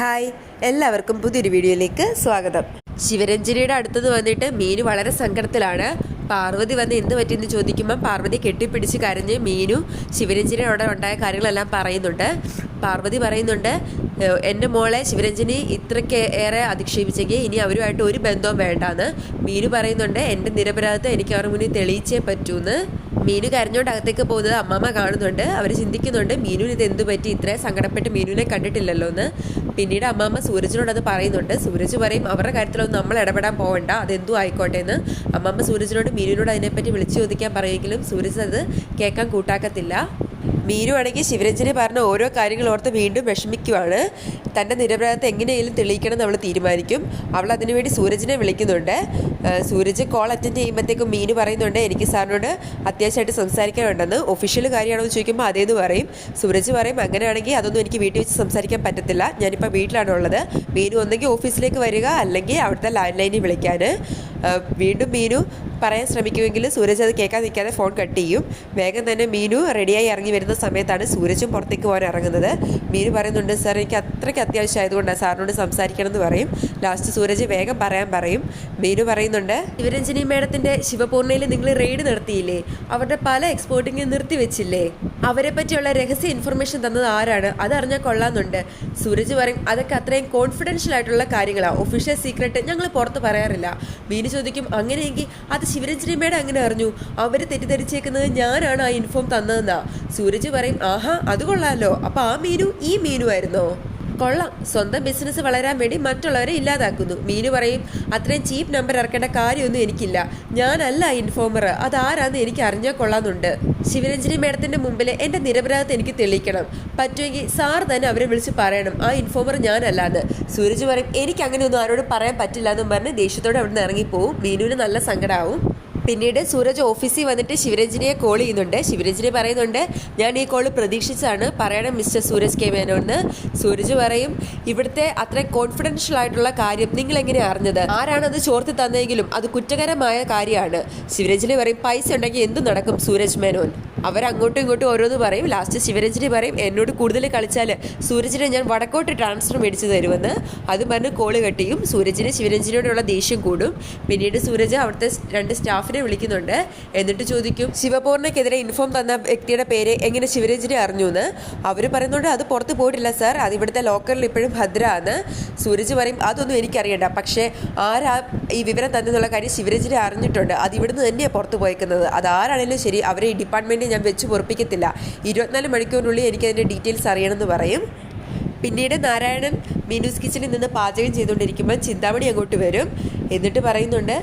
Hi എല്ലാവർക്കും പുതിയൊരു വീഡിയോയിലേക്ക് സ്വാഗതം. ശിവരഞ്ജനിയുടെ അടുത്തത് വന്നിട്ട് മീനു വളരെ സങ്കടത്തിലാണ്. പാർവതി വന്ന് എന്ത് പറ്റിയെന്ന് ചോദിക്കുമ്പോൾ പാർവതി കെട്ടിപ്പിടിച്ച് കരഞ്ഞ് മീനു ശിവരഞ്ജനിയോടെ ഉണ്ടായ കാര്യങ്ങളെല്ലാം പറയുന്നുണ്ട്. പാർവതി പറയുന്നുണ്ട് എന്റെ മോളെ ശിവരഞ്ജനി ഇത്രയ്ക്ക് ഏറെ അധിക്ഷേപിച്ചെങ്കിൽ ഇനി അവരുമായിട്ട് ഒരു ബന്ധവും വേണ്ടാന്ന്. മീനു പറയുന്നുണ്ട് എന്റെ നിരപരാധത്തെ എനിക്ക് അവരുടെ മുന്നിൽ തെളിയിച്ചേ പറ്റൂന്ന്. മീനു കരഞ്ഞോണ്ട് അകത്തേക്ക് പോകുന്നത് അമ്മമ്മ കാണുന്നുണ്ട് അവർ ചിന്തിക്കുന്നുണ്ട് മീനുവിന് ഇത് എന്ത് പറ്റി? ഇത്രയും സങ്കടപ്പെട്ട് മീനുവിനെ കണ്ടിട്ടില്ലല്ലോ എന്ന് പിന്നീട് അമ്മാമ്മ സൂരജിനോട് അത് പറയുന്നുണ്ട്. സൂരജ് പറയും അവരുടെ കാര്യത്തിലൊന്നും നമ്മൾ ഇടപെടാൻ പോകണ്ട അതെന്തു ആയിക്കോട്ടെ എന്ന്. അമ്മാമ്മ സൂരജിനോട് മീനുവിനോട് അതിനെപ്പറ്റി വിളിച്ചു ചോദിക്കാൻ പറയുമെങ്കിലും സൂരജ് അത് കേൾക്കാൻ കൂട്ടാക്കത്തില്ല. മീനു ആണെങ്കിൽ ശിവരഞ്ജനെ പറഞ്ഞ ഓരോ കാര്യങ്ങൾ ഓർത്ത് വീണ്ടും വിഷമിക്കുവാണ്. തന്റെ നിരപരാധത്തെ എങ്ങനെയെങ്കിലും തെളിയിക്കണം അവൾ തീരുമാനിക്കും. അവൾ അതിനുവേണ്ടി സൂരജിനെ വിളിക്കുന്നുണ്ട്. സൂരജ് കോൾ അറ്റൻഡ് ചെയ്യുമ്പോഴത്തേക്കും മീനു പറയുന്നുണ്ട് എനിക്ക് സാറിനോട് അത്യാവശ്യമായിട്ട് സംസാരിക്കാനുണ്ടെന്ന്. ഒഫീഷ്യൽ കാര്യമാണെന്ന് ചോദിക്കുമ്പോൾ അതേന്ന് പറയും. സൂരജ് പറയും അങ്ങനെയാണെങ്കിൽ അതൊന്നും എനിക്ക് വീട്ടിൽ വെച്ച് സംസാരിക്കാൻ പറ്റത്തില്ല. ഞാനിപ്പോൾ വീട്ടിലാണ് ഉള്ളത്. മീനു ഒന്നെങ്കിൽ ഓഫീസിലേക്ക് വരിക അല്ലെങ്കിൽ അവിടുത്തെ ലാൻഡ് ലൈനിൽ വിളിക്കാൻ വീണ്ടും മീനു പറയാൻ ശ്രമിക്കുമെങ്കിലും സൂരജ് അത് കേൾക്കാൻ നിൽക്കാതെ ഫോൺ കട്ട് ചെയ്യും. വേഗം തന്നെ മീനു റെഡിയായി ഇറങ്ങി വരുന്ന സമയത്താണ് സൂരജും പുറത്തേക്ക് പോകാൻ ഇറങ്ങുന്നത്. മീനു പറയുന്നുണ്ട് സാർ എനിക്ക് അത്രയ്ക്ക് അത്യാവശ്യമായതുകൊണ്ടാണ് സാറിനോട് സംസാരിക്കണം എന്ന് പറയും. ലാസ്റ്റ് സൂരജ് വേഗം പറയാൻ പറയും. മീനു പറയുന്നുണ്ട് ശിവരഞ്ജനി മേഡത്തിന്റെ ശിവപൂർണയിൽ നിങ്ങൾ റെയ്ഡ് നടത്തിയില്ലേ? അവരുടെ പല എക്സ്പോർട്ടിങ് നിർത്തിവെച്ചില്ലേ അവരെ പറ്റിയുള്ള രഹസ്യ ഇൻഫർമേഷൻ തന്നത് ആരാണ്? അതറിഞ്ഞാൽ കൊള്ളാമെന്നുണ്ട്. സൂരജ് പറയും അതൊക്കെ അത്രയും കോൺഫിഡൻഷ്യൽ ആയിട്ടുള്ള കാര്യങ്ങളാണ് ഒഫീഷ്യൽ സീക്രട്ട് ഞങ്ങൾ പുറത്ത് പറയാറില്ല. മീനു ചോദിക്കും അങ്ങനെയെങ്കിൽ അത് ശിവരഞ്ജനി മേഡം അങ്ങനെ അറിഞ്ഞു. അവർ തെറ്റിദ്ധരിച്ചേക്കുന്നത് ഞാനാണ് ആ ഇൻഫോം തന്നതെന്നാ. സൂരജ് പറയും ആഹാ അത് കൊള്ളാമല്ലോ അപ്പോൾ ആ മീനു ഈ മീനു ആയിരുന്നോ കൊള്ളാം. സ്വന്തം ബിസിനസ് വളരാൻ വേണ്ടി മറ്റുള്ളവരെ ഇല്ലാതാക്കുന്നു. മീനു പറയും അത്രയും ചീപ്പ് നമ്പർ ഇറക്കേണ്ട കാര്യമൊന്നും എനിക്കില്ല. ഞാനല്ല ഇൻഫോമർ അതാരാന്ന് എനിക്ക് അറിഞ്ഞാൽ കൊള്ളാന്നുണ്ട്. ശിവരഞ്ജനി മേഡത്തിന്റെ മുമ്പിൽ എന്റെ നിരപരാധത്തെ എനിക്ക് തെളിയിക്കണം. പറ്റുമെങ്കിൽ സാർ തന്നെ അവരെ വിളിച്ച് പറയണം. ആ ഇൻഫോമർ ഞാനല്ലാന്ന്. സൂരജ് പറയും എനിക്ക് അങ്ങനെ ഒന്നും ആരോടും പറയാൻ പറ്റില്ല എന്നും പറഞ്ഞ് ദേഷ്യത്തോടെ അവിടെ നിന്ന് ഇറങ്ങിപ്പോവും. മീനുവിന് നല്ല സങ്കടമാവും പിന്നീട് സൂരജ് ഓഫീസിൽ വന്നിട്ട് ശിവരഞ്ജിനിയെ കോൾ ചെയ്യുന്നുണ്ട്. ശിവരഞ്ജിനി പറയുന്നുണ്ട് ഞാൻ ഈ കോൾ പ്രതീക്ഷിച്ചാണ് പറയണം മിസ്റ്റർ സൂരജ് കെ മേനോന്ന് സൂരജ് പറയും ഇവിടുത്തെ അത്ര കോൺഫിഡൻഷ്യൽ ആയിട്ടുള്ള കാര്യം നിങ്ങൾ എങ്ങനെ അറിഞ്ഞത്? ആരാണത് ചോർത്തി തന്നെങ്കിലും അത് കുറ്റകരമായ കാര്യമാണ്. ശിവരഞ്ജിനി പറയും പൈസ ഉണ്ടെങ്കിൽ എന്തും നടക്കും സൂരജ് മേനോൻ. അവരങ്ങോട്ടും ഇങ്ങോട്ടും ഓരോന്ന് പറയും. ലാസ്റ്റ് ശിവരഞ്ജനി പറയും എന്നോട് കൂടുതൽ കളിച്ചാൽ സൂരജിനെ ഞാൻ വടക്കോട്ട് ട്രാൻസ്ഫർ മേടിച്ചു തരുമെന്ന്. അത് പറഞ്ഞ് കോൾ കെട്ടിയും സൂരജിന് ശിവരഞ്ജനിയോടുള്ള ദേഷ്യം കൂടും. പിന്നീട് സൂരജ് അവിടുത്തെ രണ്ട് സ്റ്റാഫിനെ വിളിക്കുന്നുണ്ട്. എന്നിട്ട് ചോദിക്കും ശിവപൂർണയ്ക്കെതിരെ ഇൻഫോം തന്ന വ്യക്തിയുടെ പേര് എങ്ങനെ ശിവരഞ്ജിനി അറിഞ്ഞു എന്ന് അവർ പറയുന്നുണ്ട് അത് പുറത്ത് പോയിട്ടില്ല സാർ അത് ഇവിടുത്തെ ലോക്കറിൽ ഇപ്പോഴും ഭദ്രമാണ് സൂരജ് പറയും അതൊന്നും എനിക്കറിയണ്ട. പക്ഷേ ആരാ ഈ വിവരം തന്നെന്നുള്ള കാര്യം ശിവരഞ്ജിനി അറിഞ്ഞിട്ടുണ്ട്. അത് ഇവിടുന്ന് തന്നെയാണ് പുറത്ത് പോയേക്കുന്നത്. അത് ആരാണെങ്കിലും ശരി അവരെ ഈ ഡിപ്പാർട്ട്മെന്റിൽ ഞാൻ വെച്ച് പൊറപ്പിക്കത്തില്ല. ഇരുപത്തിനാല് മണിക്കൂറിനുള്ളിൽ എനിക്ക് അതിന്റെ ഡീറ്റെയിൽസ് അറിയണമെന്ന് പറയും. പിന്നീട് നാരായണൻ മീനൂസ് കിച്ചണിൽ നിന്ന് പാചകം ചെയ്തുകൊണ്ടിരിക്കുമ്പോൾ ചിന്താമണി അങ്ങോട്ട് വരും. എന്നിട്ട് പറയുന്നുണ്ട്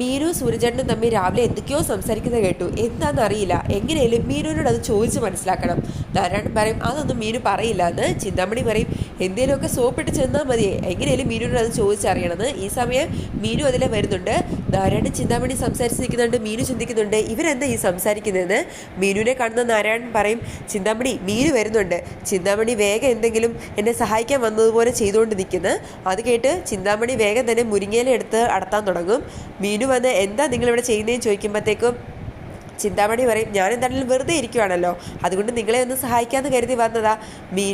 മീനു സൂര്യചേട്ടനും തമ്മിൽ രാവിലെ എന്തൊക്കെയോ സംസാരിക്കുന്നത് കേട്ടു. എന്താണെന്ന് അറിയില്ല എങ്ങനെയായാലും മീനുവിനോട് അത് ചോദിച്ച് മനസ്സിലാക്കണം. നാരായണൻ പറയും അതൊന്നും മീനു പറയില്ല എന്ന് ചിന്താമണി പറയും എന്തേലുമൊക്കെ സോപ്പിട്ട് ചെന്നാൽ മതിയേ എങ്ങനെയായാലും മീനുവിനോട് അത് ചോദിച്ചറിയണമെന്ന് ഈ സമയം മീനു അതിലെ വരുന്നുണ്ട്. നാരായണൻ ചിന്താമണി സംസാരിച്ച് നിൽക്കുന്നുണ്ട് മീനു ചിന്തിക്കുന്നുണ്ട്. ഇവരെന്താ ഈ സംസാരിക്കുന്നതെന്ന് മീനുവിനെ കാണുന്ന നാരായണൻ പറയും ചിന്താമണി മീനു വരുന്നുണ്ട്. ചിന്താമണി വേഗം എന്തെങ്കിലും എന്നെ സഹായിക്കാൻ വന്നതുപോലെ ചെയ്തുകൊണ്ട് നിൽക്കുന്നു. അത് കേട്ട് ചിന്താമണി വേഗം തന്നെ മുരിങ്ങയിലെടുത്ത് അടത്താൻ തുടങ്ങും. മീനു വന്ന് എന്താ നിങ്ങളിവിടെ ചെയ്യുന്നതെന്ന് ചോദിക്കുമ്പോഴത്തേക്കും ചിന്താമണി പറയും ഞാൻ എന്തായാലും വെറുതെ ഇരിക്കുവാണല്ലോ. അതുകൊണ്ട് നിങ്ങളെ ഒന്ന് സഹായിക്കാമെന്ന് കരുതി വന്നതാ. മീ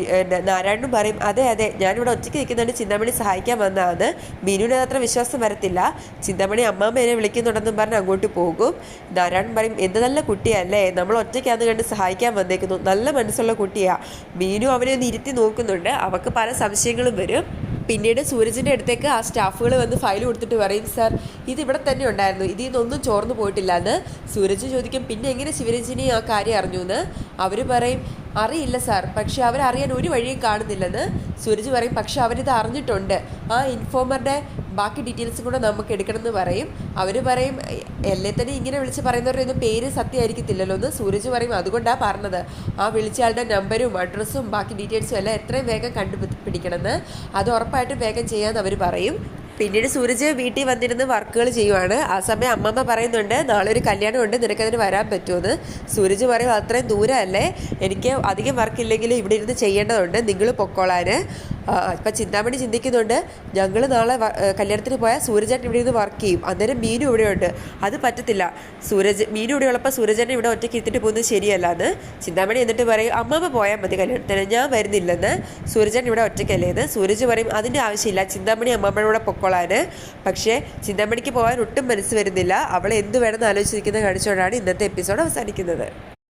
നാരായണനും പറയും അതെ അതെ ഞാനിവിടെ ഒറ്റയ്ക്ക് നിൽക്കുന്നുണ്ട് ചിന്താമണി സഹായിക്കാൻ വന്നതാണ് മീനുവിന് അത്ര വിശ്വാസം വരത്തില്ല. ചിന്താമണി അമ്മാമ്മ എന്നെ വിളിക്കുന്നുണ്ടെന്നും പറഞ്ഞ് അങ്ങോട്ട് പോകും. നാരായണൻ പറയും എന്ത് നല്ല കുട്ടിയല്ലേ. നമ്മൾ ഒറ്റയ്ക്കാന്ന് കണ്ട് സഹായിക്കാൻ വന്നേക്കുന്നു. നല്ല മനസ്സുള്ള കുട്ടിയാ. മീനു അവനെ ഒന്ന് ഇരുത്തി നോക്കുന്നുണ്ട്. അവൾക്ക് പല സംശയങ്ങളും വരും. പിന്നീട് സൂരജിന്റെ അടുത്തേക്ക് ആ സ്റ്റാഫുകൾ വന്ന് ഫയൽ കൊടുത്തിട്ട് പറയും സാർ ഇത് ഇവിടെ തന്നെ ഉണ്ടായിരുന്നു. ഇതിൽ നിന്നൊന്നും ചോർന്നു പോയിട്ടില്ല. എന്ന് സൂരജ് ചോദിക്കും പിന്നെ എങ്ങനെ ശിവരഞ്ജിനി ആ കാര്യം അറിഞ്ഞു എന്ന് അവർ പറയും അറിയില്ല സാർ. പക്ഷെ അവരറിയാൻ ഒരു വഴിയും കാണുന്നില്ലെന്ന് സുരജ് പറയും. പക്ഷെ അവരിത് അറിഞ്ഞിട്ടുണ്ട്. ആ ഇൻഫോമറുടെ ബാക്കി ഡീറ്റെയിൽസും കൂടെ നമുക്ക് എടുക്കണമെന്ന് പറയും. അവർ പറയും എല്ലേ തന്നെ ഇങ്ങനെ വിളിച്ച് പറയുന്നവരുടെ പേര് സത്യമായിരിക്കത്തില്ലല്ലോ എന്ന് സൂരജ് പറയും. അതുകൊണ്ടാണ് പറഞ്ഞത്. ആ വിളിച്ച ആളുടെ നമ്പരും അഡ്രസ്സും ബാക്കി ഡീറ്റെയിൽസും എല്ലാം എത്രയും വേഗം കണ്ടുപിടിക്കണമെന്ന്. അത് ഉറപ്പായിട്ടും വേഗം ചെയ്യാമെന്ന് അവർ പറയും. പിന്നീട് സൂരജ് വീട്ടിൽ വന്നിരുന്ന് വർക്കുകൾ ചെയ്യുവാണ്. ആ സമയം അമ്മമ്മ പറയുന്നുണ്ട് നാളെ ഒരു കല്യാണം ഉണ്ട് നിനക്കതിന് വരാൻ പറ്റുമെന്ന്. സൂരജ് പറയും അത്രയും ദൂരമല്ലേ? എനിക്ക് അധികം വർക്കില്ലെങ്കിലും ഇവിടെ ഇരുന്ന് ചെയ്യേണ്ടതുണ്ട്. നിങ്ങൾ പൊക്കോളാൻ. ഇപ്പം ചിന്താമണി ചിന്തിക്കുന്നുണ്ട് ഞങ്ങൾ നാളെ കല്യാണത്തിന് പോയാൽ സൂരജേട്ടൻ ഇവിടെ നിന്ന് വർക്ക് ചെയ്യും. അന്നേരം മീനു ഇവിടെയുണ്ട്. അത് പറ്റത്തില്ല. സൂരജ് മീനു ഇവിടെ ഉള്ളപ്പോൾ സൂരജേട്ടൻ ഇവിടെ ഒറ്റയ്ക്ക് ഇരുത്തിട്ട് പോകുന്നത് ശരിയല്ല എന്ന് ചിന്താമണി എന്നിട്ട് പറയും അമ്മമ്മ പോയാൽ മതി കല്യാണത്തിന് ഞാൻ വരുന്നില്ലെന്ന്. സൂരജേട്ടൻ ഇവിടെ ഒറ്റയ്ക്കല്ലേ എന്ന് സൂരജ് പറയും അതിന്റെ ആവശ്യമില്ല. ചിന്താമണി അമ്മമ്മയുടെ പൊക്കോളാൻ പക്ഷേ ചിന്താമണിക്ക് പോകാൻ ഒട്ടും മനസ്സ് വരുന്നില്ല. അവൾ എന്ത് വേണമെന്ന് ആലോചിച്ചിരിക്കുന്നത് കാണിച്ചുകൊണ്ടാണ് ഇന്നത്തെ എപ്പിസോഡ് അവസാനിക്കുന്നത്.